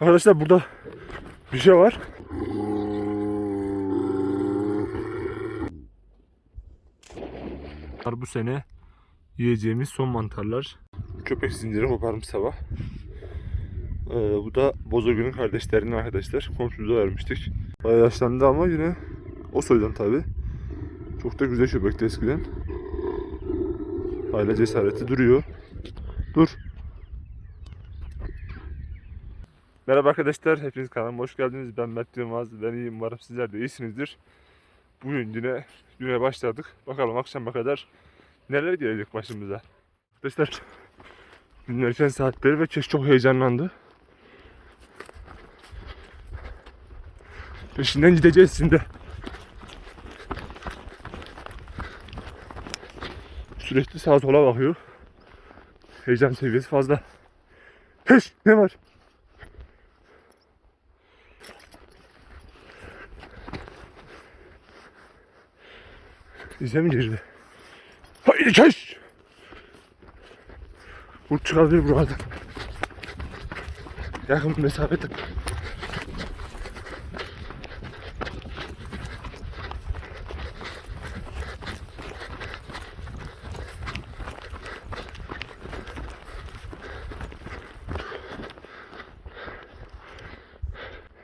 Arkadaşlar burada bir şey var. Bu sene yiyeceğimiz son mantarlar. Köpek zinciri koparmış sabah. Ee, bu da Bozogün'ün kardeşlerinin arkadaşlar. Komşumuza vermiştik. Bayağı yaşlandı ama yine o soydan tabi. Çok da güzel köpekti eskiden. Hala cesareti duruyor. Dur. Merhaba arkadaşlar, hepiniz kanalıma hoş geldiniz. Ben Mert Yılmaz, ben iyiyim, umarım sizler de iyisinizdir. Bugün yine güne başladık. Bakalım akşama kadar neler gelecek başımıza. Arkadaşlar, erken saatleri ve Keş çok heyecanlandı. Peşinden gideceğiz şimdi. Sürekli sağa sola bakıyor. Heyecan seviyesi fazla. Peş, ne var? İze mi? Haydi keş! Kurt çıkabilir buradan. Yakın mesafede.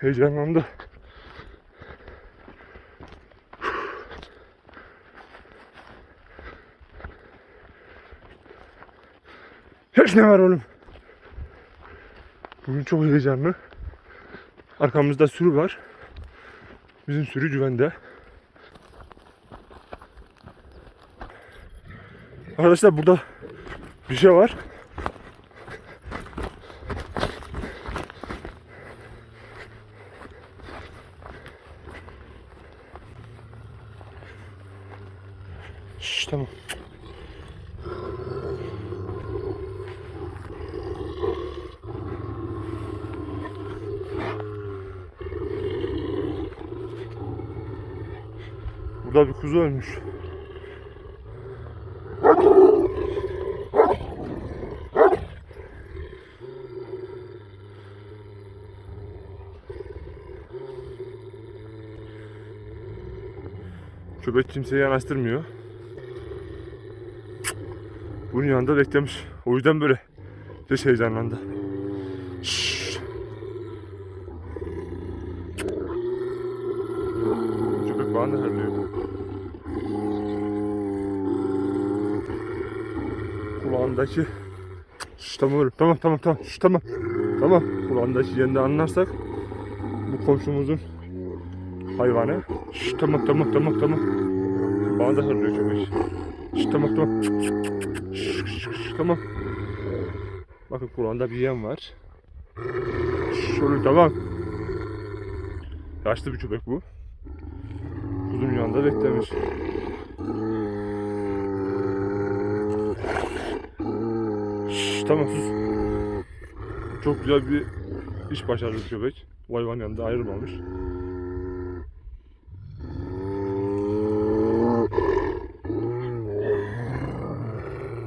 Heyecanlandı. Ne var oğlum? Bugün çok heyecanlı. Arkamızda sürü var. Bizim sürü güvende. Arkadaşlar burada bir şey var. Şşş tamam. Burada bir kuzu ölmüş. Köpek kimseyi yanaştırmıyor. Bunun yanında beklemiş. O yüzden böyle geç heyecanlandı. Şşş. Köpek bana da hırlıyor. Kulağındaki Şşş tamam oğlum. Tamam tamam tamam. Şşş tamam. Tamam. Kulağındaki yerini anlarsak bu komşumuzun hayvanı. Şşş tamam tamam tamam tamam. Bana da hırlıyor köpek. Şşş tamam tamam. Şşş, şşş, şşş, tamam. Bakın kulağında bir yem var. Şşş oğlum tamam. Yaşlı bir köpek bu. Kuzun yanında beklemiş. Şşş tamam sus. Çok güzel bir iş başardı köpek. Hayvan yanında ayrılmamış.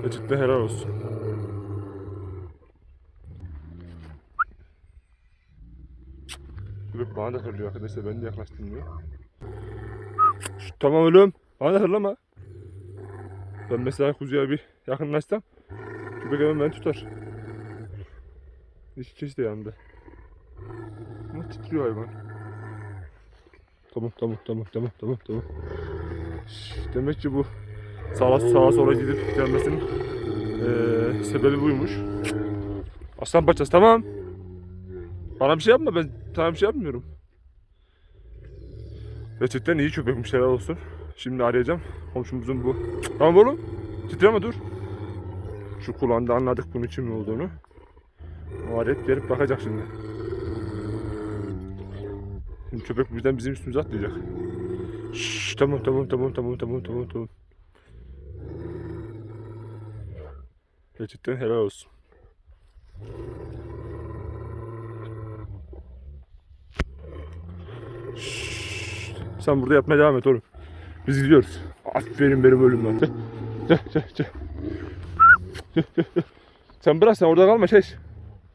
Gerçekten helal olsun. Köpek bana da hırlıyor arkadaşlar ben de yaklaştım. Şşt, tamam oğlum. Bana da hırlama. Ben mesela kuzuya bir yakınlaşsam köpek hemen tutar. İki kişi de yanında. Ama titriyor hayvan. Tamam tamam tamam tamam tamam tamam. Demek ki bu sağa, sağa sola gidip gelmesinin eee, sebebi buymuş. Aslan parçası tamam. Bana bir şey yapma ben sana bir şey yapmıyorum. Gerçekten iyi köpekmiş helal olsun. Şimdi arayacağım komşumuzun bu. Tamam oğlum. Titreme dur. Şu kulağında anladık bunun için mi olduğunu. O arayıp gelip bakacak şimdi. Şimdi köpek birden bizim üstümüze atlayacak. Şşş tamam tamam tamam tamam tamam tamam tamam. Gerçekten helal olsun. Şşş, Sen burada yapmaya devam et oğlum. Biz gidiyoruz. Aferin benim ölümden. Gel, gel, gel, Sen bırak sen orada kalma şey.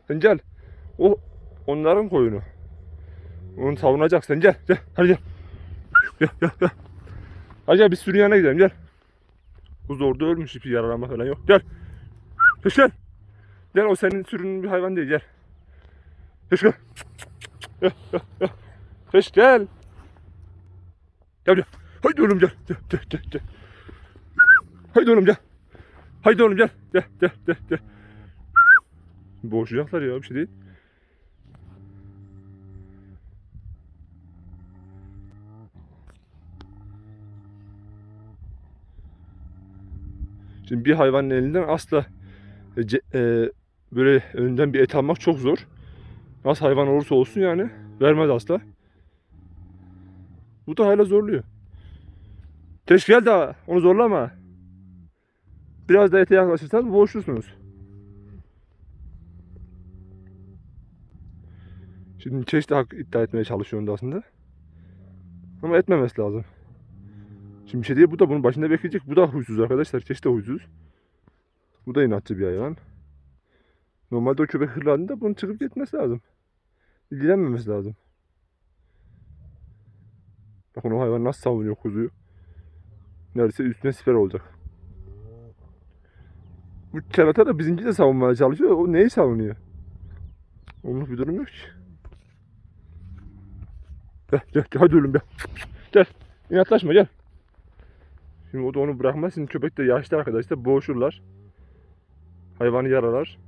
Sen gel. O onların koyunu. Onu savunacaksın. Gel gel. Hadi gel. Gel gel gel. Hadi gel biz sürü yanına gidelim gel. Kuzu orada ölmüş hiçbir yaralama falan yok. Gel. Geç gel. Gel o senin sürünün bir hayvan değil gel. Geç gel. Geç gel. Gel gel. Haydi oğlum. Gel gel gel. gel. Haydi oğlum gel. Haydi oğlum gel. Gel gel gel gel. Boğuşacaklar ya bir şey değil. Şimdi bir hayvanın elinden asla e, e, böyle önden bir et almak çok zor. Nasıl hayvan olursa olsun yani vermez asla. Bu da hala zorluyor. Teş gel daha onu zorlama. Biraz da ete yaklaşırsanız boğuşursunuz. Şimdi çeşitli hak iddia etmeye çalışıyor onda aslında. Ama etmemesi lazım. Şimdi bir şey değil bu da bunun başında bekleyecek. Bu da huysuz arkadaşlar. Çeşit de huysuz. Bu da inatçı bir hayvan. Normalde o köpek hırlandığında bunun çıkıp gitmesi lazım. İlgilenmemesi lazım. Bakın o hayvan nasıl savunuyor kuzuyu. Neredeyse üstüne siper olacak. Bu kerata da bizimki de savunmaya çalışıyor. O neyi savunuyor? Onluk bir durum yok ki. Gel gel gel hadi oğlum gel. Gel. İnatlaşma gel. Şimdi o da onu bırakmaz. Şimdi köpek de yaşlı arkadaşlar boğuşurlar. Hayvanı yaralar.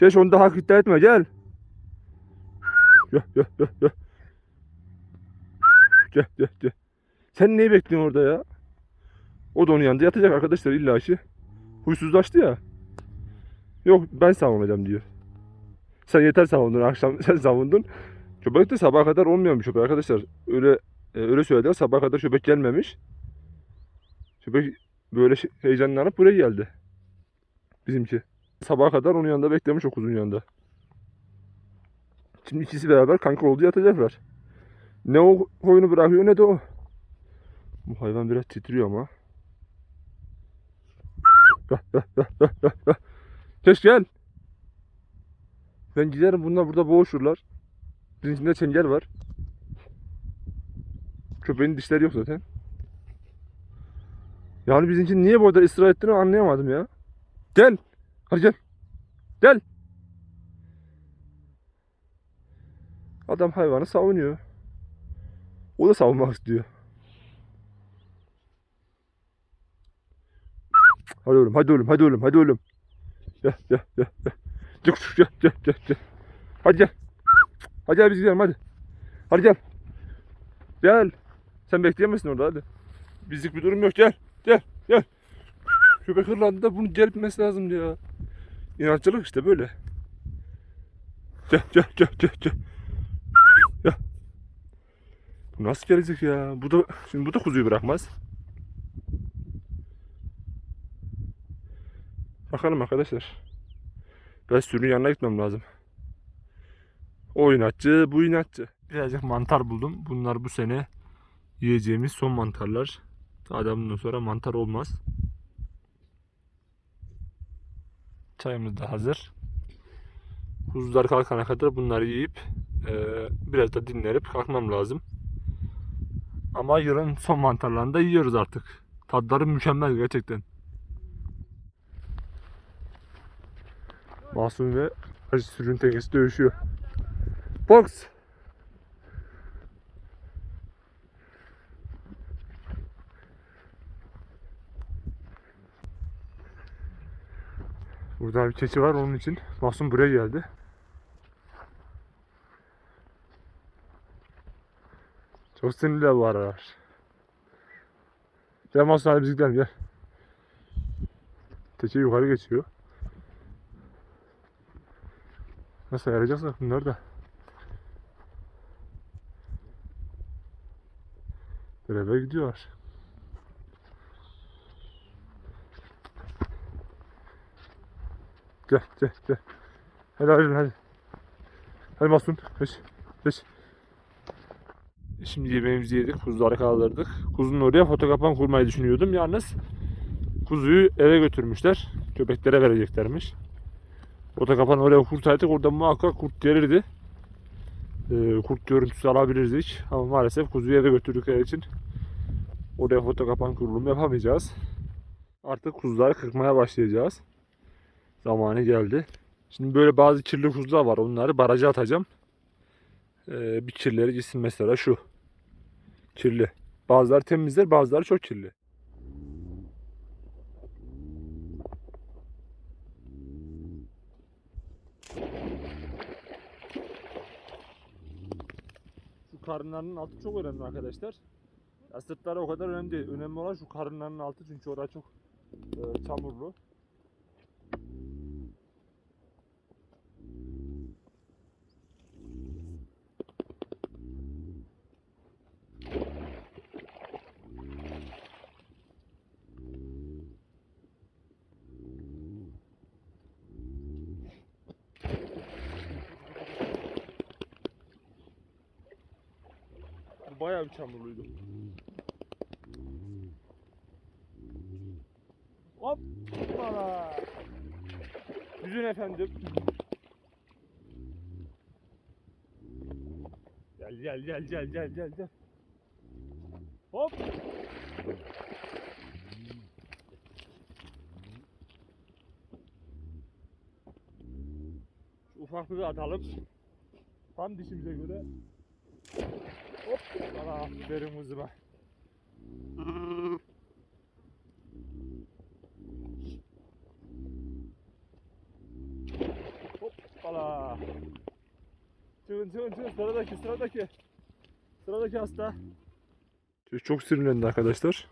Geç onu da hak iddia etme gel. Gel gel gel gel. Gel gel gel. Sen neyi bekliyorsun orada ya? O da onun yanında yatacak arkadaşlar illa ki. Huysuzlaştı ya. Yok ben savunacağım diyor. Sen yeter savundun akşam sen savundun. Köpek de sabaha kadar olmuyormuş köpek arkadaşlar. Öyle e, öyle söylediler sabaha kadar köpek gelmemiş. Köpek böyle şey- heyecanlanıp buraya geldi. Bizimki. Sabaha kadar onun yanında beklemiş o kuzun yanında. Şimdi ikisi beraber kanka oldu yatacaklar. Ne o koyunu bırakıyor ne de o. Bu hayvan biraz titriyor ama. Gel gel gel gel gel. gel. Keş gel. Ben giderim bunlar burada boğuşurlar. Bizim içinde çengel var. Köpeğin dişleri yok zaten. Yani bizimki niye bu kadar ısrar ettiğini anlayamadım ya. Gel. Hadi gel. Gel. Adam hayvanı savunuyor. O da savunmak istiyor. Hadi oğlum, hadi oğlum, hadi oğlum, hadi oğlum. Gel, gel, gel, gel. Gel, gel, gel, gel. Hadi gel. Hadi gel biz gidelim hadi. Hadi gel. Gel. Sen bekleyemezsin orada hadi. Bizlik bir durum yok gel. Gel. Gel. Köpek hırlandı da bunu gelmesi lazım ya. İnatçılık işte böyle. Gel gel gel gel gel. Bu nasıl gelecek ya? Bu da şimdi bu da kuzuyu bırakmaz. Bakalım arkadaşlar. Ben sürünün yanına gitmem lazım. O inatçı, bu inatçı. Birazcık mantar buldum. Bunlar bu sene yiyeceğimiz son mantarlar. Daha bundan sonra mantar olmaz. Çayımız da hazır. Kuzular kalkana kadar bunları yiyip eee, biraz da dinlenip kalkmam lazım. Ama yılın son mantarlarını da yiyoruz artık. Tadları mükemmel gerçekten. Masum ve Hacı sürün tengesi dövüşüyor. Box. Burada bir keçi var onun için Masum buraya geldi. Çok sinirli bu aralar. Gel Masum hadi biz gidelim gel. Keçi yukarı geçiyor. Nasıl ayarlayacaksak bunları da. Beraber gidiyorlar. Gel gel gel. Hadi hadi hadi. Hadi Masum. Geç. Geç. Şimdi yemeğimizi yedik. Kuzuları kaldırdık. Kuzunun oraya fotokapan kurmayı düşünüyordum. Yalnız kuzuyu eve götürmüşler. Köpeklere vereceklermiş. Oda kapanı oraya kurtardık. Orada muhakkak kurt gelirdi. Ee, kurt görüntüsü alabilirdik. Ama maalesef kuzuyu eve götürdükleri için oraya foto kapan kurulumu yapamayacağız. Artık kuzuları kırpmaya başlayacağız. Zamanı geldi. Şimdi böyle bazı kirli kuzular var. Onları baraja atacağım. Ee, bir kirleri gitsin mesela şu. Kirli. Bazıları temizler, bazıları çok kirli. Karınlarının altı çok önemli arkadaşlar. Ya sırtları o kadar önemli değil. Önemli olan şu karınlarının altı çünkü orada çok e, çamurlu. Bu bayağı bir çamurluydu. Hop! Bana. Yüzün efendim. Gel gel gel gel gel gel gel. Hop! Şu ufaklığı atalım. Tam dişimize göre. Hop! Bana aferin kızıma. Hoppala. Çıkın çıkın çıkın sıradaki sıradaki. Sıradaki hasta. Çok sinirlendi arkadaşlar.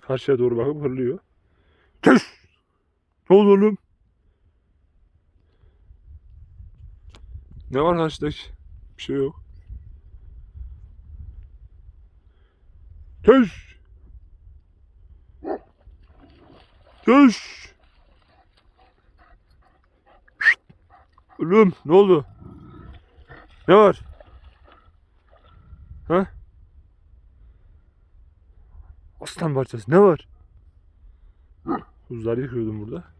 Karşıya doğru bakıp hırlıyor. Tüş! Ne oldu oğlum? Ne var karşıdaki? Bir şey yok. Tüş! Tüş! Oğlum ne oldu? Ne var? Ha? Aslan parçası ne var? Buzları yıkıyordum burada.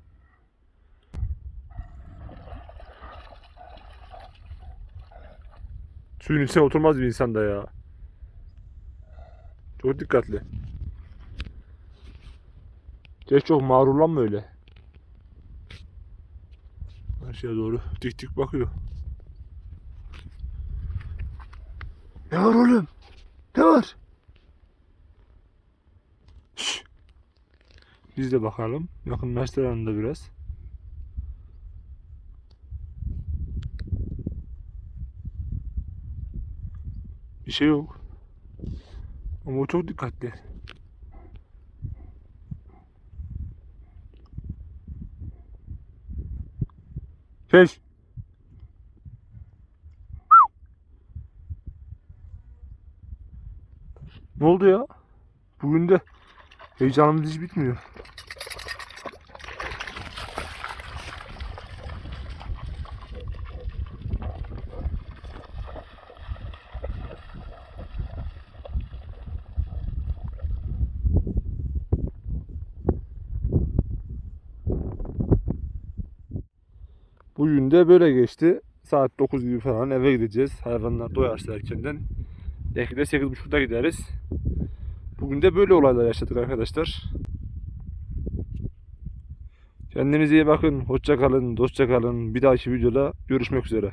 Suyun içine oturmaz bir insan da ya. Çok dikkatli. Geç çok mağrurlanma öyle. Karşıya doğru dik dik bakıyor. Ne var oğlum? Ne var? Şş. Biz de bakalım. Yakınlaştıralım da biraz. Şey yok. Ama o çok dikkatli. Peş. Ne oldu ya? Bugün de heyecanımız hiç bitmiyor. Bugün de böyle geçti. Saat 9 gibi falan eve gideceğiz. Hayvanlar doyarsa erkenden. Belki de 8.30'da gideriz. Bugün de böyle olaylar yaşadık arkadaşlar. Kendinize iyi bakın. Hoşça kalın. Dostça kalın. Bir dahaki videoda görüşmek üzere.